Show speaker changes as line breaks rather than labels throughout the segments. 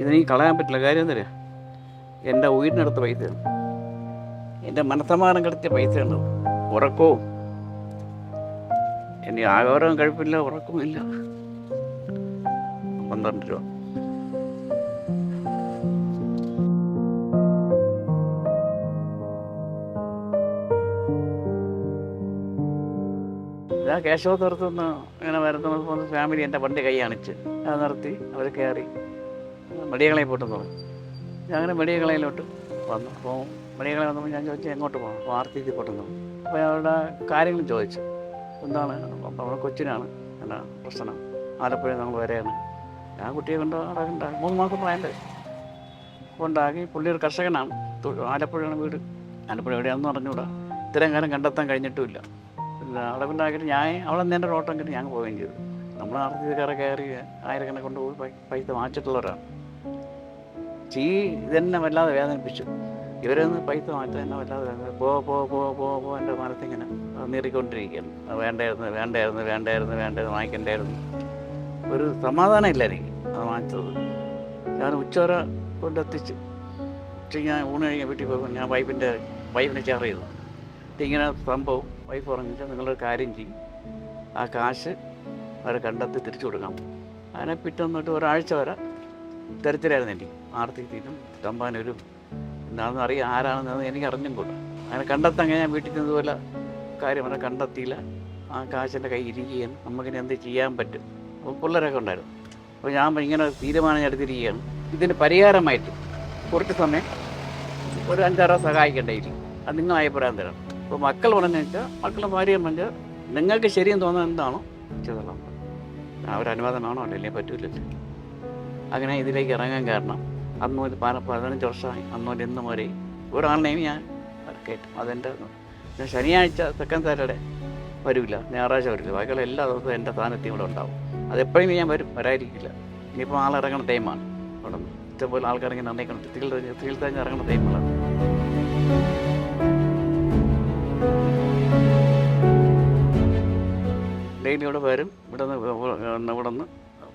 ഇതെനിക്ക് കളയാൻ പറ്റില്ല. കാര്യം എന്തറിയാം? എന്റെ ഉയരിനടുത്ത പൈസയാണ്. എന്റെ മനസ്സമാനം കിടത്തിയ പൈസയാണ് ഉറക്കവും. ഇനി ആഹാരവും കഴിപ്പില്ല ഉറക്കവുമില്ല. പന്ത്രണ്ട് രൂപ. ഞാൻ കേശവത്തുനിന്ന് ഇങ്ങനെ വരുന്ന ഫാമിലി എന്റെ വണ്ടി കൈ അണിച്ച്. അത് നിർത്തി അവർ കയറി. മെഡിയകളയിൽ പോട്ടെന്ന് ഞാൻ അങ്ങനെ മെഡിയകളയിലോട്ട് വന്നു. അപ്പോൾ മെഡിയകളെ വന്നപ്പോൾ ഞാൻ ചോദിച്ചു എങ്ങോട്ട് പോകണം അപ്പോൾ ആർ ടി സി പോട്ടെന്ന് പറഞ്ഞു അപ്പോൾ അവരുടെ കാര്യങ്ങൾ ചോദിച്ചു. എന്താണ്? അപ്പോൾ അവിടെ കൊച്ചിനാണ് എന്നാ പ്രശ്നം. ആലപ്പുഴ നമ്മൾ വരെയാണ്. ഞാൻ കുട്ടിയെ കൊണ്ട് ഉണ്ടാക്കി മൂന്ന് മാസം പ്രായമുണ്ട് ഉണ്ടാക്കി പുള്ളി ഒരു കർഷകനാണ്. ആലപ്പുഴയാണ് വീട്. ആലപ്പുഴ എവിടെയാണെന്ന് പറഞ്ഞുകൂടാ ഇത്രയും കാലം കണ്ടെത്താൻ കഴിഞ്ഞിട്ടുമില്ല. അവിടെ ഉണ്ടാക്കിയിട്ട് ഞാൻ അവിടെ നിന്ന് എന്റെ ഓട്ടം കിട്ടി. ഞാൻ പോവുകയും ചെയ്തു. നമ്മൾ ആർത്തിക്കാരെ കയറി ആയിരക്കണക്കിന് കൊണ്ടുപോയി പോയി പൈസ വാങ്ങിച്ചിട്ടുള്ളവരാണ്. ചീ ഇതെന്നെ വല്ലാതെ വേദനിപ്പിച്ചു. ഇവരൊന്ന് പൈസ മാറ്റം എന്നെ വല്ലാതെ പോ പോ പോ പോ പോ എന്റെ മനസ്സിങ്ങനെ നീറിക്കൊണ്ടിരിക്കുകയാണ്. വേണ്ടായിരുന്നു വേണ്ടായിരുന്നു വേണ്ടായിരുന്നു വേണ്ടായിരുന്നു വാങ്ങിക്കണ്ടായിരുന്നു. ഒരു സമാധാനം ഇല്ല എനിക്ക് അത് വാങ്ങിച്ചത്. ഞാൻ ഉച്ചവര കൊണ്ടെത്തിച്ച് ഉച്ചയ്ക്ക് ഞാൻ ഊണ് കഴിഞ്ഞ് വീട്ടിൽ പോകുമ്പോൾ ഞാൻ വൈഫിന്റെ വൈഫിനെ ചേർ ചെയ്തു. ഇങ്ങനെ സംഭവം. വൈഫ് പറഞ്ഞിട്ട് നിങ്ങളൊരു കാര്യം ചെയ്യും. ആ കാശ് അവരെ കണ്ടെത്തി തിരിച്ചു കൊടുക്കാം. അതിനെ പിറ്റൊന്നിട്ട് ഒരാഴ്ച വരെ തിരച്ചിലായിരുന്നു എനിക്ക്. ആർത്തിക്കും തമ്പാനൊരു എന്താണെന്ന് അറിയാം ആരാണെന്ന് എനിക്ക് അറിഞ്ഞും കൂടാ. അങ്ങനെ കണ്ടെത്താൻ ഞാൻ വീട്ടിൽ നിന്നതുപോലെ കാര്യം അവരെ കണ്ടെത്തിയില്ല. ആ കാശിന്റെ കൈ ഇരിക്കുകയാണ്. നമുക്കിനി എന്ത് ചെയ്യാൻ പറ്റും? അപ്പോൾ പിള്ളേരൊക്കെ ഉണ്ടായിരുന്നു. അപ്പോൾ ഞാൻ ഇങ്ങനെ തീരുമാനം എടുത്തിരിക്കുകയാണ്. ഇതിന് പരിഹാരമായിട്ട് കുറച്ച് സമയം ഒരു അഞ്ചാറോ സഹായിക്കേണ്ടായിരിക്കും അത് നിങ്ങൾ അഭിപ്രായം തരാം അപ്പോൾ മക്കൾ പറഞ്ഞു വെച്ചാൽ മക്കളുടെ ഭാര്യ പറഞ്ഞാൽ നിങ്ങൾക്ക് ശരിയെന്ന് തോന്നുന്നത് എന്താണോ ചെയ്തോളാം. അവരനുവാദമാണോ അല്ലെങ്കിൽ പറ്റൂലല്ലോ. അങ്ങനെ ഇതിലേക്ക് ഇറങ്ങാൻ കാരണം അന്ന് ഒരു പതിനഞ്ച് വർഷമായി അന്ന് ഇന്ന് വരെ ഒരാളിനെയും ഞാൻ കേട്ടു അതെന്റെ ഞാൻ ശനിയാഴ്ച സെക്കൻഡ് സാറ്റർഡേ വരില്ല ഞായറാഴ്ച വരില്ല ബാക്കിയുള്ള എല്ലാ ദിവസവും എന്റെ സ്ഥാനത്തും ഇവിടെ ഉണ്ടാവും. അതെപ്പോഴും ഞാൻ വരും വരായിരിക്കില്ല ഇനിയിപ്പോൾ ആളിറങ്ങുന്ന ടൈമാണ് അവിടെ ഇഷ്ടംപോലെ ആൾക്കാർ ഇങ്ങനെ നിർണയിക്കണം ചികിത്സ ഇറങ്ങുന്ന ടൈമുകളാണ് ഡെയിലി ഇവിടെ വരും. ഇവിടെ നിന്ന് ഇവിടെ നിന്ന്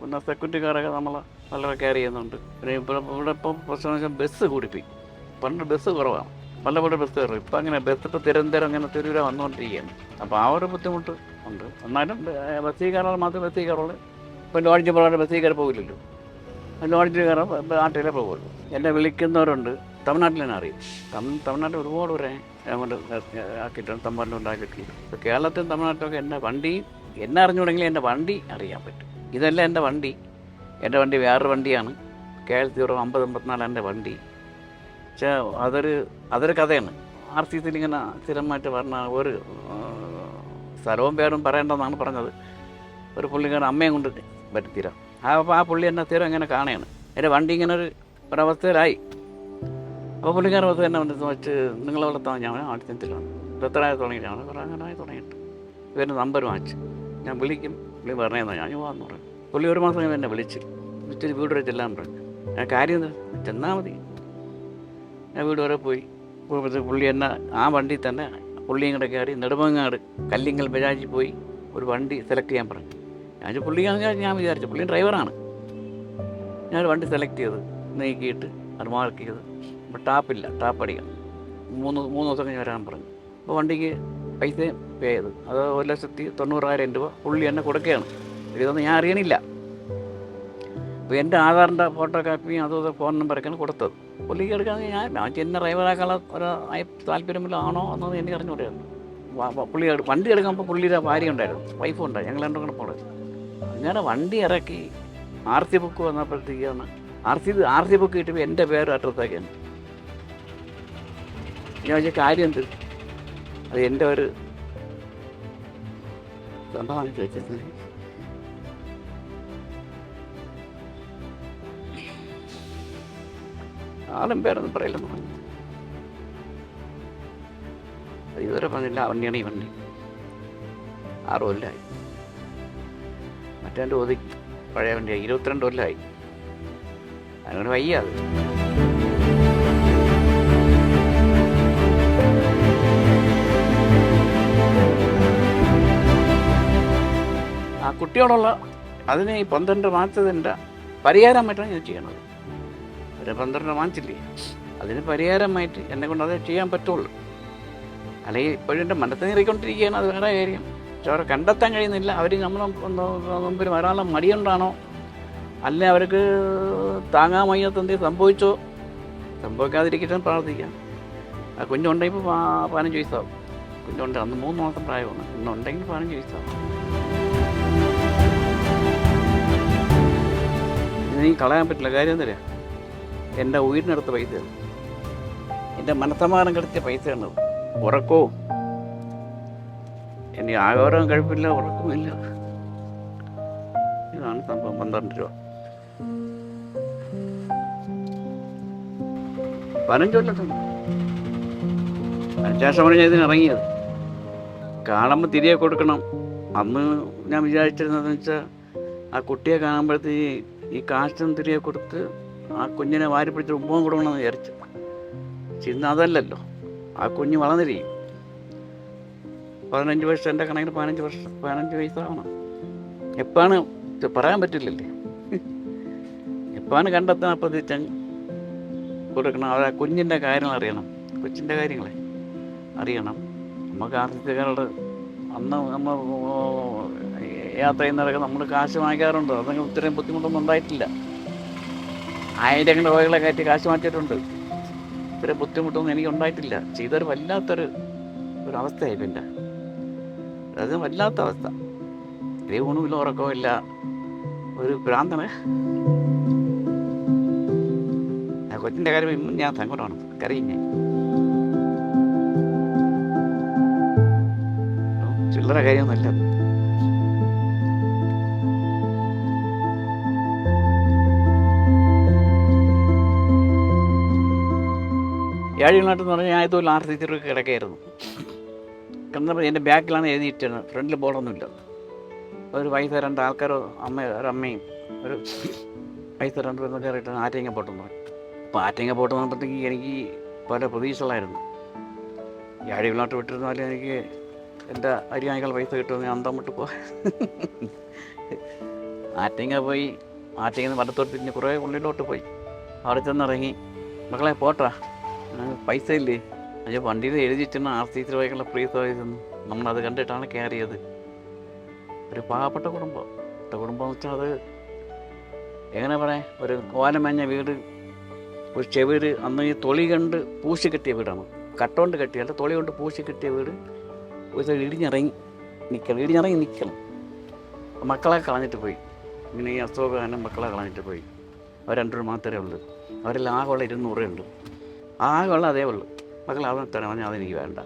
പിന്നെ സെക്യൂരിറ്റിക്കാരൊക്കെ നമ്മളെ വളരെ കെയർ ചെയ്യുന്നുണ്ട്. പിന്നെ ഇപ്പോൾ ഇവിടെ ഇപ്പം പ്രശ്നം വെച്ചാൽ ബസ് കൂടിപ്പിക്കും പണ്ട് ബസ് കുറവാണ്. പലപ്പോഴും ബസ് കയറും. ഇപ്പം അങ്ങനെ ബസ് ഇപ്പോൾ തിരുവനന്തപുരം അങ്ങനെ തിരുവര വന്നുകൊണ്ടിരിക്കുകയാണ്. അപ്പോൾ ആ ഒരു ബുദ്ധിമുട്ട് ഉണ്ട്. എന്നാലും ബസ്സിൽ കയറാൻ മാത്രമേ ബസ്സിൽ കയറുള്ളൂ. ഇപ്പം ലോഡ്ജ് പോകാൻ ബസ്സിൽ കയറി പോകില്ലല്ലോ. ലോഡ്ജിൽ കയറാൻ നാട്ടിലേ പോകുള്ളൂ എന്നെ വിളിക്കുന്നവരുണ്ട്. തമിഴ്നാട്ടിൽ തന്നെ അറിയും. തമിഴ് തമിഴ്നാട്ടിൽ ഒരുപാട് പേരെ അങ്ങോട്ട് ആക്കിയിട്ടുണ്ട്. തമ്പാനിൽ ഉണ്ടാക്കിയിട്ടുണ്ട്. കേരളത്തിലും തമിഴ്നാട്ടിലൊക്കെ എന്റെ വണ്ടി എന്നെ അറിഞ്ഞുകൂടെങ്കിൽ എന്റെ വണ്ടി അറിയാൻ പറ്റും. ഇതല്ല എന്റെ വണ്ടി. എന്റെ വണ്ടി വേറൊരു വണ്ടിയാണ്. കെ എൽ സീറോ അമ്പത് അമ്പത്തിനാല് എന്റെ വണ്ടി. പക്ഷേ അതൊരു അതൊരു കഥയാണ്. ആർ സി സിയിൽ ഇങ്ങനെ സ്ഥിരമായിട്ട് പറഞ്ഞ ഒരു സ്ഥലവും പേരും പറയേണ്ടെന്നാണ് പറഞ്ഞത്. ഒരു പുള്ളിക്കാരൻ അമ്മയും കൊണ്ട് വരുത്തിര ആ അപ്പോൾ ആ പുള്ളി എന്നെ സ്ഥിരം ഇങ്ങനെ കാണുകയാണ്. എന്റെ വണ്ടി ഇങ്ങനെ ഒരു ഒരവസ്ഥയിലായി. അപ്പോൾ പുള്ളിക്കാരൻ വസ്തു എന്നെ വന്നിട്ട് വെച്ച് നിങ്ങളെ വളർത്താൻ ഞാൻ ആദ്യത്തിലാണ്. എത്രയായി തുടങ്ങിയിട്ട്? തുടങ്ങിയിട്ടാണ് കുറേ അങ്ങനെ തുടങ്ങിയിട്ട്. ഇവരുടെ നമ്പർ വാങ്ങിച്ചു. ഞാൻ വിളിക്കും. പുള്ളി പറഞ്ഞതെന്നാ ഞാൻ പോകാമെന്ന് പറഞ്ഞു. പുള്ളി ഒരു മാസം കഴിഞ്ഞ് എന്നെ വിളിച്ച്. വിളിച്ചിട്ട് വീട് വരെ ചെല്ലാൻ പറഞ്ഞു. ഞാൻ കാര്യം എന്താ? ചെന്നാൽ മതി. ഞാൻ വീട് വരെ പോയി. പുള്ളി എന്നെ ആ വണ്ടി തന്നെ പുള്ളിയും കൂടെ കയറി നെടുമങ്ങാട് കല്ലിങ്കൽ ബജാജിൽ പോയി ഒരു വണ്ടി സെലക്ട് ചെയ്യാൻ പറഞ്ഞു. ഞാൻ പുള്ളി ഞാൻ- വിചാരിച്ചു പുള്ളി ഡ്രൈവറാണ് ഞാൻ വണ്ടി സെലക്ട് ചെയ്ത് നീക്കിയിട്ട് അത് മാർക്ക് ചെയ്ത് ടാപ്പില്ല ടാപ്പ് അടിക്കണം മൂന്ന് മൂന്ന് ദിവസം കഴിഞ്ഞ് വരാൻ പറഞ്ഞു. അപ്പോൾ വണ്ടിക്ക് പൈസ പേ ചെയ്ത് അത് ഒരു ലക്ഷത്തി തൊണ്ണൂറായിരം രൂപ പുള്ളി എന്നെ കൊടുക്കുകയാണ്. ഇതൊന്നും ഞാൻ അറിയണില്ല. അപ്പോൾ എന്റെ ആധാറിന്റെ ഫോട്ടോ കാപ്പിയും അതും ഇതും ഫോൺ നമ്പറൊക്കെയാണ് കൊടുത്തത്. പുള്ളിക്ക് എടുക്കാൻ ഞാൻ ചെന്ന ഡ്രൈവറാക്കാനുള്ള ഒരു താല്പര്യമില്ലാണോ എന്നൊന്നും എനിക്ക് വ- പുള്ളി വണ്ടി എടുക്കുമ്പോൾ പുള്ളിയുടെ ഭാര്യ ഉണ്ടായിരുന്നു. വൈഫും ഉണ്ടായി. ഞങ്ങൾ രണ്ടും കൂടെ പോണത് അങ്ങനെ വണ്ടി ഇറക്കി R C book വന്നപ്പോഴത്തേക്കാണ് R C R C book കിട്ടുമ്പോൾ എന്റെ പേര് അഡ്രസ്സാക്കിയാണ് ഞാൻ വെച്ചാൽ കാര്യം എന്ത്? അത് എന്റെ ഒരു സംഭവമാണ് ചോദിച്ചത്. ആളും പേരൊന്നും പറയില്ലെന്ന് പറഞ്ഞു ഇതുവരെ പറഞ്ഞില്ല വണ്ടിയാണ് ഈ വണ്ടി. ആറ് കൊല്ലമായി മറ്റേ ഒതുക്കി പഴയ വണ്ടിയായി. ഇരുപത്തിരണ്ട് കൊല്ലമായി അങ്ങനെ വയ്യ കുട്ടിയോടുള്ള അതിനെ ഈ പന്ത്രണ്ട് മാസത്തിന്റെ പരിഹാരം പറ്റണം ഞാൻ ചെയ്യണത്. ഒരു പന്ത്രണ്ട് മാറ്റില്ലേ? അതിന് പരിഹാരമായിട്ട് എന്നെ കൊണ്ട് അത് ചെയ്യാൻ പറ്റുള്ളൂ. അല്ലെങ്കിൽ ഇപ്പോഴും എന്റെ മനസ്സിൽ നീറിക്കൊണ്ടിരിക്കുകയാണ് അത് വേറെ കാര്യം. പക്ഷെ അവരെ കണ്ടെത്താൻ കഴിയുന്നില്ല. അവർ നമ്മളെ മുമ്പിൽ വരാനുള്ള മടിയുണ്ടാണോ അല്ലെ അവർക്ക് താങ്ങാൻ വയ്യാത്ത എന്തെങ്കിലും സംഭവിച്ചോ? സംഭവിക്കാതിരിക്കട്ടെ പ്രാർത്ഥിക്കാം. ആ കുഞ്ഞുണ്ടെങ്കിൽ ഇപ്പോൾ പതിനഞ്ച് വയസ്സാവും കുഞ്ഞുണ്ട് അന്ന് മൂന്ന് മാസം പ്രായമാണ്. ഇന്നുണ്ടെങ്കിൽ പതിനഞ്ച് വയസ്സാവും നീ കളയാൻ പറ്റില്ല. കാര്യം എന്തറിയാ? എന്റെ ഉയരിനടുത്ത പൈസയാണ് എന്റെ മനസ്സമാനം കെടുത്തിയ പൈസയാണ് ഉറക്കവും. എനിക്ക് ആഹാരം കഴിപ്പില്ല ഉറക്കമില്ല. ഇതാണ് സംഭവം. പന്ത്രണ്ട് രൂപ. പതിനഞ്ച് കൊല്ലത്തുണ്ട് അതിനുശേഷമാണ് ഇതിന് ഇറങ്ങിയത്. കാണുമ്പോൾ തിരികെ കൊടുക്കണം. അന്ന് ഞാൻ വിചാരിച്ചിരുന്നതെന്ന് വെച്ചാൽ ആ കുട്ടിയെ കാണുമ്പോഴത്തേക്ക് ഈ തിരികെ കൊടുത്ത് ആ കുഞ്ഞിനെ വാരി പിടിച്ച് ഉപ്പവും കൊടുക്കണമെന്ന് വിചാരിച്ചു. പക്ഷെ അതല്ലല്ലോ. ആ കുഞ്ഞ് വളർന്നിരിക്കും. പതിനഞ്ച് വർഷം എന്റെ കണക്കിന് പതിനഞ്ച് വർഷം പതിനഞ്ച് വയസ്സാവണം. എപ്പാണ് പറയാൻ പറ്റില്ലല്ലേ? എപ്പാണ് കണ്ടെത്താൻ അപ്പോൾ തിരിച്ച കൊടുക്കണം? അവർ ആ കുഞ്ഞിന്റെ കാര്യങ്ങൾ അറിയണം. കൊച്ചിന്റെ കാര്യങ്ങളെ അറിയണം. നമുക്ക് ആർട്ടിസ്റ്റുകാരോട് അന്ന് നമ്മൾ യാത്ര ചെയ്യുന്നവരൊക്കെ നമ്മൾ കാശ് വാങ്ങിക്കാറുണ്ട്. അതൊക്കെ ഇത്രയും ബുദ്ധിമുട്ടൊന്നും ഉണ്ടായിട്ടില്ല. ആയിരങ്ങൾ രൂപകളെ കയറ്റി കാശ് മാറ്റിയിട്ടുണ്ട്. ഇത്രയും ബുദ്ധിമുട്ടൊന്നും എനിക്ക് ഉണ്ടായിട്ടില്ല. ചെയ്തൊരു വല്ലാത്തൊരു ഒരു അവസ്ഥയായി പിന്നെ. അത് വല്ലാത്ത അവസ്ഥ. ഇതേ ഊണുമില്ല ഉറക്കമില്ല ഒരു ഭ്രാന്തന് കൊച്ചിന്റെ കാര്യം ഞാൻ സങ്കടമാണ്. കരയും ചില്ലറ കാര്യമൊന്നുമല്ല. ഏഴിനാട്ടെന്ന് പറഞ്ഞാൽ ഞാൻ ഇതുപോലെ ആർ സി സി കിടക്കായിരുന്നു കിടന്നപ്പോൾ എന്റെ ബാക്കിലാണ് എഴുതിയിട്ടാണ് ഫ്രണ്ടിൽ ബോർഡൊന്നുമില്ല. ഒരു വയസ്സ് രണ്ട് ആൾക്കാരോ അമ്മ ഒരമ്മയും ഒരു വയസ്സ് രണ്ട് പേരും കയറിയിട്ട് ആറ്റിങ്ങ പോട്ടെന്ന് പറഞ്ഞു. അപ്പോൾ ആറ്റിങ്ങ പോട്ട് വന്നപ്പോഴത്തേക്ക് എനിക്ക് പല പ്രതീക്ഷകളായിരുന്നു. ഏഴ് അഴിവിലോട്ട് വിട്ടിരുന്നാലും എനിക്ക് എന്റെ അരിയാണികൾ പൈസ കിട്ടുമെന്ന് ഞാൻ അന്തം പോ ആറ്റിങ്ങ പോയി. ആറ്റേങ്ങ വടത്തോട്ട് തിരിഞ്ഞ് കുറേ ഉള്ളിലോട്ട് പോയി. അവിടെ ചെന്നിറങ്ങി മക്കളെ പോട്ടാ പൈസ ഇല്ലേ അയ്യോ വണ്ടിയിൽ എഴുതി വെച്ചിരുന്ന ആർ സി സി ബൈക്കുള്ള ഫ്രീ സർവീസ് നമ്മളത് കണ്ടിട്ടാണ് കയറിയത്. ഒരു പാവപ്പെട്ട കുടുംബം. പാവപ്പെട്ട കുടുംബം എന്ന് വെച്ചാൽ അത് എങ്ങനെ പറയാം ഒരു ഓലമഞ്ഞ വീട് ഒരു ചെവിട് അന്ന് ഈ തൊളി കണ്ട് പൂശി കെട്ടിയ വീടാണ്. കട്ടോണ്ട് കെട്ടിയല്ല തൊളി കൊണ്ട് പൂശി കെട്ടിയ വീട്. ഒരു ഇടിഞ്ഞിറങ്ങി നിൽക്കണം ഇടിഞ്ഞിറങ്ങി നിൽക്കണം മക്കളെ കളഞ്ഞിട്ട് പോയി. ഇങ്ങനെ ഈ അസുഖം മക്കളെ കളഞ്ഞിട്ട് പോയി. അവർ രണ്ടു മാത്രമേ ഉള്ളൂ. അവരെല്ലാം ഉള്ള ഇരുന്നൂറേ ഉള്ളൂ. ആകെയുള്ള അതേ ഉള്ളൂ. മക്കൾ അവനെ തന്നെ പറഞ്ഞാൽ അതെനിക്ക് വേണ്ട.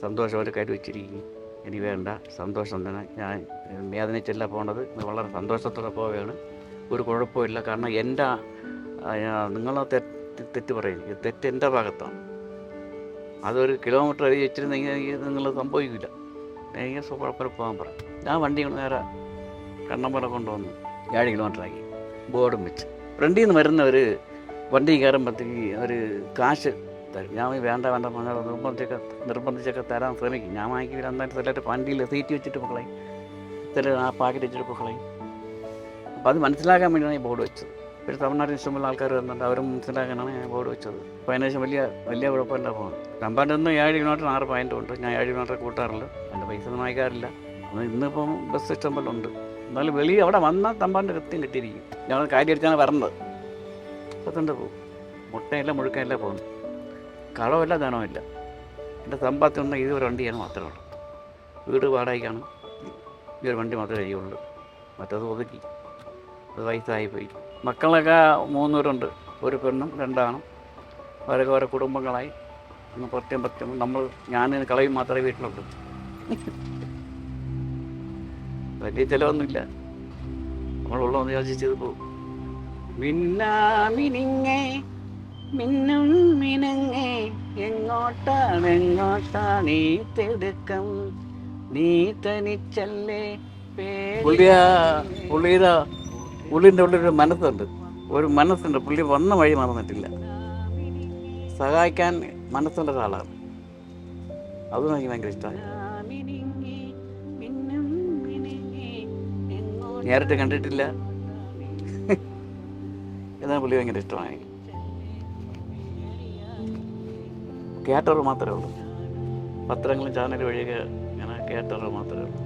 സന്തോഷം ഒരു കയറ്റി വെച്ചിരിക്കും എനിക്ക് വേണ്ട. സന്തോഷം തന്നെ ഞാൻ വേദനിച്ചല്ല പോകേണ്ടത് വളരെ സന്തോഷത്തോടെ പോവുകയാണ്. ഒരു കുഴപ്പമില്ല കാരണം എന്റെ നിങ്ങളെ തെറ്റ് തെറ്റ് പറയും. തെറ്റ് എന്റെ ഭാഗത്താണ്. അതൊരു കിലോമീറ്റർ എഴുതി വെച്ചിരുന്നെങ്കിൽ നിങ്ങൾ സംഭവിക്കില്ല. എനിക്ക് കുഴപ്പമില്ല പോകാൻ പറയും ഞാൻ വണ്ടി കൊണ്ട് നേരെ കണ്ണമ്പല കൊണ്ടുവന്നു. ഏഴ് കിലോമീറ്ററാക്കി ബോർഡും വെച്ച്. ഫ്രണ്ടിൽ നിന്ന് വരുന്ന ഒരു വണ്ടി കയറുമ്പോഴത്തേക്ക് ഒരു കാശ് തരും. ഞാൻ വേണ്ട വേണ്ട പറഞ്ഞാൽ നിർബന്ധിച്ചൊക്കെ നിർബന്ധിച്ചൊക്കെ തരാൻ ശ്രമിക്കും. ഞാൻ വാങ്ങിക്കില്ല എന്തായാലും ചിലർ വണ്ടിയിൽ സീറ്റ് വെച്ചിട്ട് പൊക്കളെ ചിലർ ആ പാക്കറ്റ് വെച്ചിട്ട് പൊക്കളെ അപ്പോൾ അത് മനസ്സിലാക്കാൻ വേണ്ടിയാണ് ഈ ബോർഡ് വെച്ചത്. ഒരു തമിഴ്നാട്ടിൽ ഇഷ്ടമുള്ള ആൾക്കാർ വരുന്നുണ്ട്. അവരും മനസ്സിലാക്കാനാണ് ഞാൻ ബോർഡ് വെച്ചത്. അപ്പോൾ അതിനുശേഷം വലിയ വലിയ കുഴപ്പമില്ല പോകണം തമ്പാന്റെ നിന്ന് ഏഴ് കിലോമീറ്റർ ആറ് പോയിന്റ് ഉണ്ട്. ഞാൻ ഏഴ് കിലോമീറ്റർ കൂട്ടാറില്ല. എന്റെ പൈസ ഒന്നും വാങ്ങിക്കാറില്ല. ഇന്നിപ്പം ബസ് ഇഷ്ടം പോലെ ഉണ്ട്. എന്നാലും വെളിയിൽ അവിടെ വന്നാൽ തമ്പാന്റെ കൃത്യം കിട്ടിയിരിക്കും. ഞങ്ങൾ കാര്യം അടിച്ചാണ് വരേണ്ടത് പത്തണ്ട് പോകും. മുട്ടയില്ല മുഴുക്കയില്ല പോകുന്നു കളവില്ല ധനമില്ല എന്റെ സമ്പാദ്യം ഇത് ഒരു വണ്ടിയാണ് മാത്രമേ ഉള്ളൂ. വീട് വാടകയ്ക്കാണ്. ഈ ഒരു വണ്ടി മാത്രമേ ചെയ്യുള്ളൂ. മറ്റത് ഒതുക്കി. അത് വയസ്സായിപ്പോയി. മക്കളൊക്കെ മൂന്നൂരുണ്ട് ഒരു പെണ്ണും രണ്ടാണും. അവരൊക്കെ ഓരോ കുടുംബങ്ങളായി. ഒന്ന് പ്രത്യേകം പ്രത്യേകം നമ്മൾ ഞാൻ കളയും മാത്രമേ വീട്ടിലുള്ളൂ. വലിയ ചിലവൊന്നുമില്ല. നമ്മളുള്ളതെന്ന് യോജിച്ചത് പോകും. മിന്നാമിനിങ്ങേ മിന്നും മിനുങ്ങേ എങ്ങോട്ടാണ് എങ്ങോട്ടാണ് ഈ തിടുക്കം? നീ തനിച്ചല്ലേ പുള്ളിയാ പുള്ളിയുടെ പുള്ളിന്റെ ഉള്ളിലൊരു മനസ്സുണ്ട്. ഒരു മനസ്സുണ്ട്. പുള്ളി വന്ന വഴി മറന്നിട്ടില്ല. സഹായിക്കാൻ മനസ്സുള്ള ഒരാളാണ്. അതും എനിക്ക് ഭയങ്കര ഇഷ്ടമാണ്. നേരിട്ട് കണ്ടിട്ടില്ല. എന്നാൽ പുള്ളി ഭയങ്കര ഇഷ്ടമാണ് എനിക്ക് കേട്ടവർ മാത്രമേ ഉള്ളൂ. പത്രങ്ങളും ചാനൽ വഴിയൊക്കെ ഇങ്ങനെ കേട്ടവർ മാത്രമേ ഉള്ളൂ.